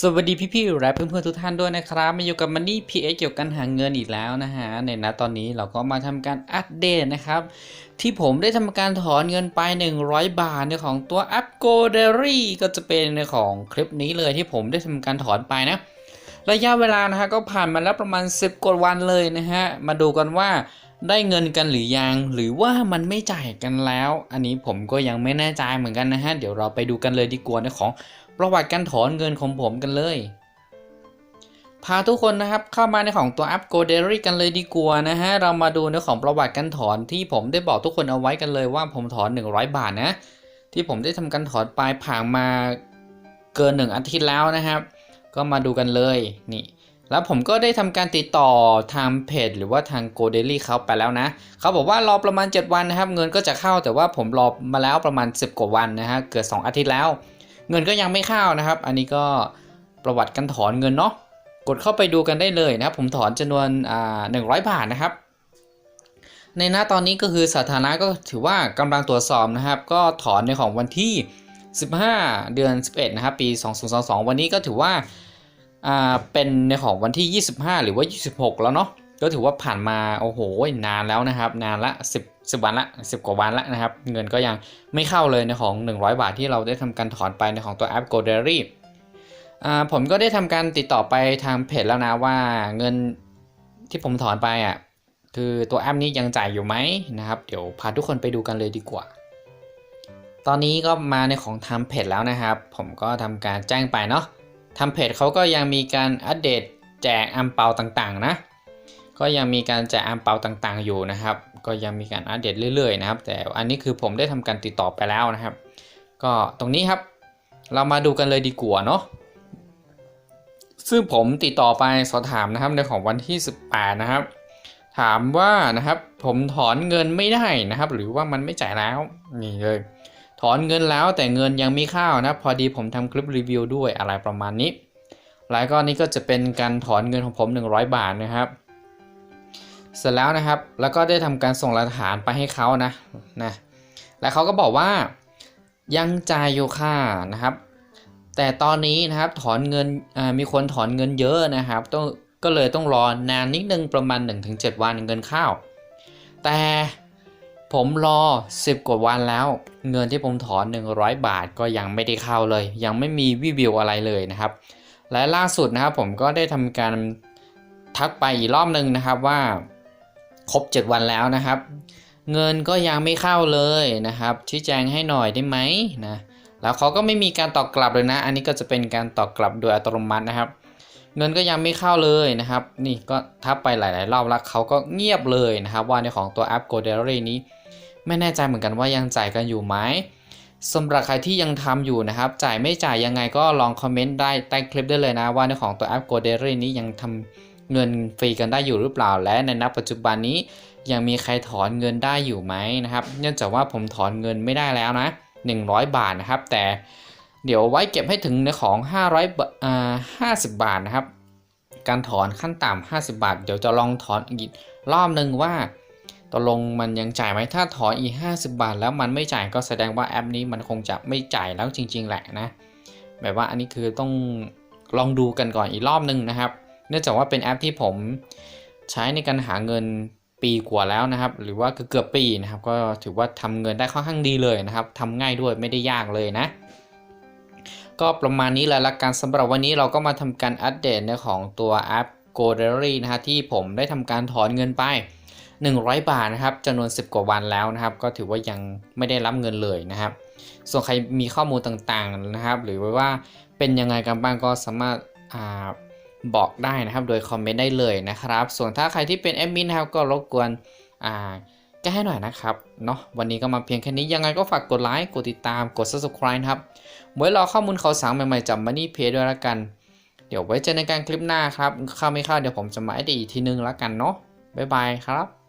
สวัสดีพี่ๆและเพื่อนๆทุกท่านด้วยนะครับมาอยู่กับมันนี่พีเอเกี่ยวกับการหาเงินอีกแล้วนะฮะในนะตอนนี้เราก็มาทำการอัปเดตนะครับ ที่ผมได้ทำการถอนเงินไป 100 บาทในของตัวแอป g o d e r y ก็จะเป็นในของคลิปนี้เลยที่ผมได้ทำการถอนไปนะ ระยะเวลานะฮะก็ผ่านมาแล้วประมาณ 10 กว่าวันเลยนะฮะมาดูกันว่า ได้เงินกันหรือยัง หรือว่ามันไม่จ่ายกันแล้ว อันนี้ผมก็ยังไม่แน่ใจเหมือนกันนะฮะ เดี๋ยวเราไปดูกันเลยดีกว่าในของประวัติการถอนเงินของผมกันเลย พาทุกคนนะครับเข้ามาในของตัวแอป g o d e r y กันเลยดีกว่านะฮะ เรามาดูในของประวัติการถอนที่ผมได้บอกทุกคนเอาไว้กันเลยว่าผมถอน 100 บาทนะ ที่ผมได้ทำการถอนไปผ่านมาเกิน 1 อาทิตย์แล้วนะครับ ก็มาดูกันเลยนี่ แล้วผมก็ได้ทำการติดต่อทางเพจหรือว่าทาง g o d e l y เขาไปแล้วนะ เขาบอกว่ารอประมาณ 7 วันนะครับ เงินก็จะเข้าแต่ว่าผมรอมาแล้วประมาณ 10 กว่าวันนะฮะเกือบ2อาทิตย์แล้ว เงินก็ยังไม่เข้านะครับ อันนี้ก็ประวัติการถอนเงินเนาะกดเข้าไปดูกันได้เลยนะครับ ผมถอนจำนวนอ่าหนึ่งร้อยบาทนะครับ ในหน้าตอนนี้ก็คือสถานะก็ถือว่ากำลังตรวจสอบนะครับ ก็ถอนในของวันที่ 15 เดือน 11 นะครับ ปี 2022 วันนี้ก็ถือว่า อ่าเป็นในของวันที่ 25 หรือว่า 26 แล้วเนาะก็ถือว่าผ่านมาโอ้โหนานแล้วนะครับ นานละ 10 10วันละ 10 กว่าวันละนะครับ เงินก็ยังไม่เข้าเลยในของ 100 บาทที่เราได้ทำการถอนไปในของตัวแอป g o d e r y อ่าผมก็ได้ทำการติดต่อไปทางเพจแล้วนะว่าเงินที่ผมถอนไปอะคือตัวแอปนี้ยังจ่ายอยู่ไหมนะครับ เดี๋ยวพาทุกคนไปดูกันเลยดีกว่า ตอนนี้ก็มาในของทำเพจแล้วนะครับ ผมก็ทำการแจ้งไปเนาะ ทำเพจเขาก็ยังมีการอัปเดตแจกอัมเปาต่างๆ นะ ก็ยังมีการแจกอัมเปาต่างๆ อยู่นะครับ ก็ยังมีการอัปเดตเรื่อยๆนะครับ แต่อันนี้คือผมได้ทำการติดต่อไปแล้วนะครับ ก็ตรงนี้ครับ เรามาดูกันเลยดีกว่าเนาะซึ่งผมติดต่อไปสอบถามนะครับในของวันที่ 18 นะครับ ถามว่านะครับผมถอนเงินไม่ได้นะครับ หรือว่ามันไม่จ่ายแล้วนี่เลย ถอนเงินแล้วแต่เงินยังไม่เข้านะพอดีผมทำคลิปรีวิวด้วยอะไรประมาณนี้ แล้วก็นี่ก็จะเป็นการถอนเงินของผม 100 บาทนะครับ เสร็จแล้วนะครับ แล้วก็ได้ทำการส่งหลักฐานไปให้เขานะนะแล้วเขาก็บอกว่ายังจ่ายอยู่ค่ะนะครับ แต่ตอนนี้นะครับถอนเงินมีคนถอนเงินเยอะนะครับต้องก็เลยต้องรอนานนิดนึงประมาณ 1-7 วันเงินเข้าแต่ ผมรอ 10 กว่าวันแล้ว เงินที่ผมถอน 100 บาทก็ยังไม่ได้เข้าเลย ยังไม่มีวิวิวอะไรเลยนะครับ และล่าสุดนะครับผมก็ได้ทำการทักไปอีกรอบหนึ่งนะครับว่าครบ 7 วันแล้วนะครับ เงินก็ยังไม่เข้าเลยนะครับชี้แจงให้หน่อยได้ไหมนะแล้วเขาก็ไม่มีการตอบกลับเลยนะ อันนี้ก็จะเป็นการตอบกลับโดยอัตโนมัตินะครับ เงินก็ยังไม่เข้าเลยนะครับ นี่ก็ทับไปหลาย ๆ รอบแล้วเขาก็เงียบเลยนะครับ ว่าในของตัวแอป g o d e r y นี้ ไม่แน่ใจเหมือนกันว่ายังจ่ายกันอยู่ไหมสำหรับใครที่ยังทำอยู่นะครับ จ่ายไม่จ่ายยังไงก็ลองคอมเมนต์ได้ใต้คลิปได้เลยนะ ว่าในของตัวแอป g o d e r y นี้ยังทำเงินฟรีกันได้อยู่หรือเปล่า และในณปัจจุบันนี้ยังมีใครถอนเงินได้อยู่ไหมนะครับ เนื่องจากว่าผมถอนเงินไม่ได้แล้วนะ 100 บาทนะครับ แต่เดี๋ยวไว้เก็บให้ถึงในของ 500บาทอ่า50 บาทนะครับ การถอนขั้นต่ำ50 บาท เดี๋ยวจะลองถอนอีกรอบหนึ่งว่า ตกลงมันยังจ่ายไหมถ้าถอนอีก 50 บาท แล้วมันไม่จ่ายก็แสดงว่าแอปนี้มันคงจะไม่จ่ายแล้วจริง ๆ แหละนะแบบว่าอันนี้คือต้องลองดูกันก่อนอีกรอบหนึ่งนะครับ เนื่องจากว่าเป็นแอปที่ผมใช้ในการหาเงินปีกว่าแล้วนะครับ หรือว่าเกือบปีนะครับ ก็ถือว่าทำเงินได้ค่อนข้างดีเลยนะครับทำง่ายด้วยไม่ได้ยากเลยนะ ก็ประมาณนี้แหละละกันสำหรับวันนี้เราก็มาทำการอัปเดตในของตัวแอป g o d e r y นะฮะที่ผมได้ทำการถอนเงินไป 100 บาทนะครับจำนวน 10 กว่าวันแล้วนะครับ ก็ถือว่ายังไม่ได้รับเงินเลยนะครับ ส่วนใครมีข้อมูลต่างๆนะครับ หรือว่าเป็นยังไงกันบ้างก็สามารถอ่าบอกได้นะครับ โดยคอมเมนต์ได้เลยนะครับ ส่วนถ้าใครที่เป็นแอดมินนะครับก็รบกวนอ่าแก้ให้หน่อยนะครับเนาะวันนี้ก็มาเพียงแค่นี้ยังไงก็ฝากกดไลค์กดติดตามกด subscribe นะครับไว้รอข้อมูลข่าวสารใหม่ๆจากมันนี่เพจด้วยละกัน เดี๋ยวไว้เจอในการคลิปหน้าครับ เข้าไม่เข้าเดี๋ยวผมจะมาอัปเดตอีกทีนึงละกันเนาะบ๊ายบายครับ